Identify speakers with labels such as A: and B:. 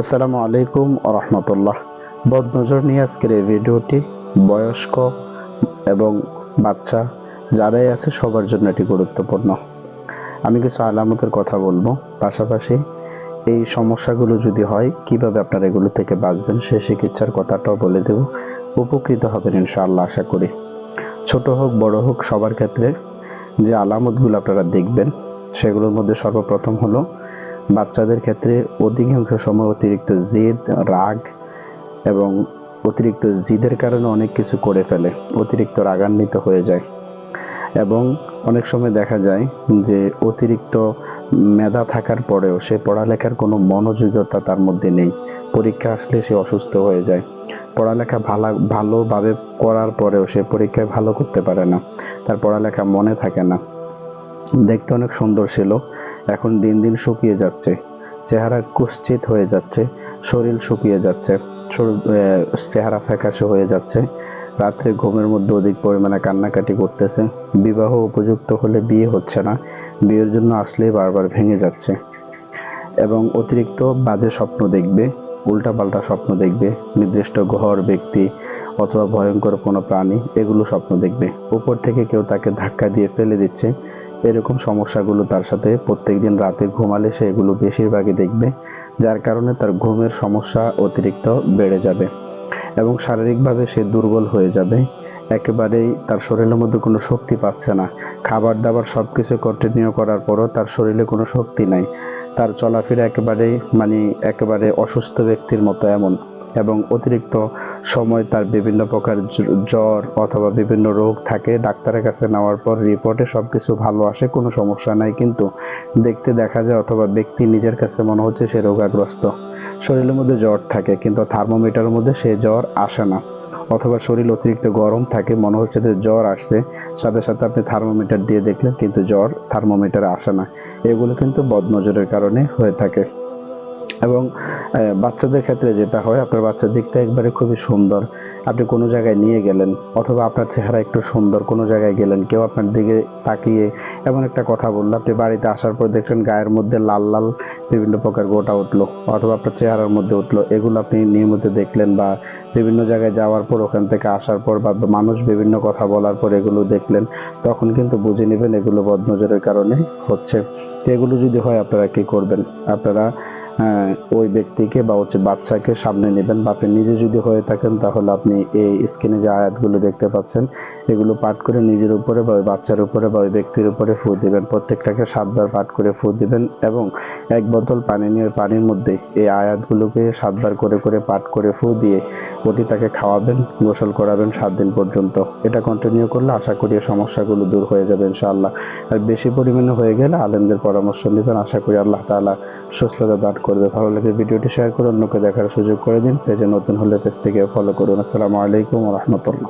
A: আসসালামু আলাইকুম রহমতুল্লাহ। বদনজর নিয়ে আজকের এই ভিডিওটি বয়স্ক এবং বাচ্চা যারাই আছে সবার জন্য এটি গুরুত্বপূর্ণ। আমি কিছু আলামতের কথা বলব। পাশাপাশি এই সমস্যাগুলো যদি হয়, কীভাবে আপনারা এগুলো থেকে বাঁচবেন সে চিকিৎসার কথাটাও বলে দেব। উপকৃত হবেন ইনশাআল্লাহ আশা করি। ছোট হোক, বড় হোক, সবার ক্ষেত্রে যে আলামতগুলো আপনারা দেখবেন, সেগুলোর মধ্যে সর্বপ্রথম হলো বাচ্চাদের ক্ষেত্রে অধিকাংশ সময় অতিরিক্ত জেদ, রাগ এবং অতিরিক্ত জিদের কারণে অনেক কিছু করে ফেলে, অতিরিক্ত রাগান্বিত হয়ে যায়। এবং অনেক সময় দেখা যায় যে অতিরিক্ত মেধা থাকার পরেও সে পড়ালেখার কোনো মনোযোগতা তার মধ্যে নেই। পরীক্ষা আসলে সে অসুস্থ হয়ে যায়। পড়ালেখা ভালো, ভালোভাবে করার পরেও সে পরীক্ষায় ভালো করতে পারে না। তার পড়ালেখা মনে থাকে না। দেখতে অনেক সুন্দর ছিল। এখন দিন দিন শুকিয়ে যাচ্ছে। চেহারা কুশ্চিত হয়ে যাচ্ছে, শরীর শুকিয়ে যাচ্ছে চেহারা ফ্যাকাশে হয়ে যাচ্ছে। রাত্রে ঘুমের মধ্যে অধিক পরিমাণে কান্নাকাটি করতেছে। বিবাহ উপযুক্ত হলে বিয়ে হচ্ছে না, বিয়ের জন্য আসলেই বারবার ভেঙে যাচ্ছে। এবং অতিরিক্ত বাজে স্বপ্ন দেখবে, উল্টাপাল্টা স্বপ্ন দেখবে, নির্দিষ্ট ঘর, ব্যক্তি অথবা ভয়ঙ্কর কোনো প্রাণী, এগুলো স্বপ্ন দেখবে। উপর থেকে কেউ তাকে ধাক্কা দিয়ে ফেলে দিচ্ছে এরকম সমস্যাগুলো তার সাথে প্রত্যেক দিন রাতে ঘুমালে সে এগুলো বেশিরভাগই দেখবে, যার কারণে তার ঘুমের সমস্যা অতিরিক্ত বেড়ে যাবে এবং শারীরিকভাবে সে দুর্বল হয়ে যাবে। একেবারেই তার শরীরের মধ্যে কোনো শক্তি পাচ্ছে না। খাবার দাবার সব কিছু কন্টিনিউ করার পরও তার শরীরে কোনো শক্তি নাই। তার চলাফেরা একেবারেই মানে একেবারে অসুস্থ ব্যক্তির মতো এমন এবং অতিরিক্ত সময় তার বিভিন্ন প্রকার জ্বর অথবা বিভিন্ন রোগ থাকে। ডাক্তারের কাছে নেওয়ার পর রিপোর্টে সব কিছু ভালো আসে, কোনো সমস্যা নাই। কিন্তু দেখতে দেখা যায় অথবা ব্যক্তি নিজের কাছে মনে হচ্ছে সে রোগাগ্রস্ত। শরীরের মধ্যে জ্বর থাকে, কিন্তু থার্মোমিটারের মধ্যে সে জ্বর আসে না। অথবা শরীর অতিরিক্ত গরম থাকে, মনে হচ্ছে যে জ্বর আসছে। সাথে সাথে আপনি থার্মোমিটার দিয়ে দেখলেন, কিন্তু জ্বর থার্মোমিটারে আসে না। এগুলো কিন্তু বদনজরের কারণে হয়ে থাকে। এবং বাচ্চাদের ক্ষেত্রে যেটা হয়, আপনার বাচ্চা দেখতে একবারে খুবই সুন্দর। আপনি কোনো জায়গায় নিয়ে গেলেন, অথবা আপনার চেহারা একটু সুন্দর, কোনো জায়গায় গেলেন, কেউ আপনার দিকে তাকিয়ে এমন একটা কথা বলল, আপনি বাড়িতে আসার পর দেখলেন গায়ের মধ্যে লাল লাল বিভিন্ন প্রকার গোটা উঠল, অথবা আপনার চেহারার মধ্যে উঠল। এগুলো আপনি নিয়মিত দেখলেন বা বিভিন্ন জায়গায় যাওয়ার পর, ওখান থেকে আসার পর, বা মানুষ বিভিন্ন কথা বলার পর এগুলো দেখলেন, তখন কিন্তু বুঝে নেবেন এগুলো বদনজরের কারণে হচ্ছে। এগুলো যদি হয়, আপনারা কি করবেন? আপনারা ওই ব্যক্তিকে বা হচ্ছে বাচ্চাকে সামনে নেবেন। বা আপনি নিজে যদি হয়ে থাকেন, তাহলে আপনি এই স্ক্রিনে যে আয়াতগুলো দেখতে পাচ্ছেন, এগুলো পাঠ করে নিজের উপরে বা ওই বাচ্চার উপরে বা ওই ব্যক্তির উপরে ফু দিবেন। প্রত্যেকটাকে সাতবার পাঠ করে ফু দিবেন এবং এক বোতল পানি নিয়ে পানির মধ্যে এই আয়াতগুলোকে সাতবার করে করে পাঠ করে ফু দিয়ে ওটি তাকে খাওয়াবেন, গোসল করাবেন সাত দিন পর্যন্ত। এটা কন্টিনিউ করলে আশা করি সমস্যাগুলো দূর হয়ে যাবে ইনশাআল্লাহ। আর বেশি পরিমাণে হয়ে গেলে আলেমদের পরামর্শ নেবেন। আশা করি আল্লাহ তালা সুস্থতা দান করবে ভালো লাগে ভিডিওটি শেয়ার করে অন্যকে দেখার সুযোগ করে দিন। পেজে নতুন হলে পেজটিকে ফলো করুন। আসসালামু আলাইকুম রহমতুল্লাহ।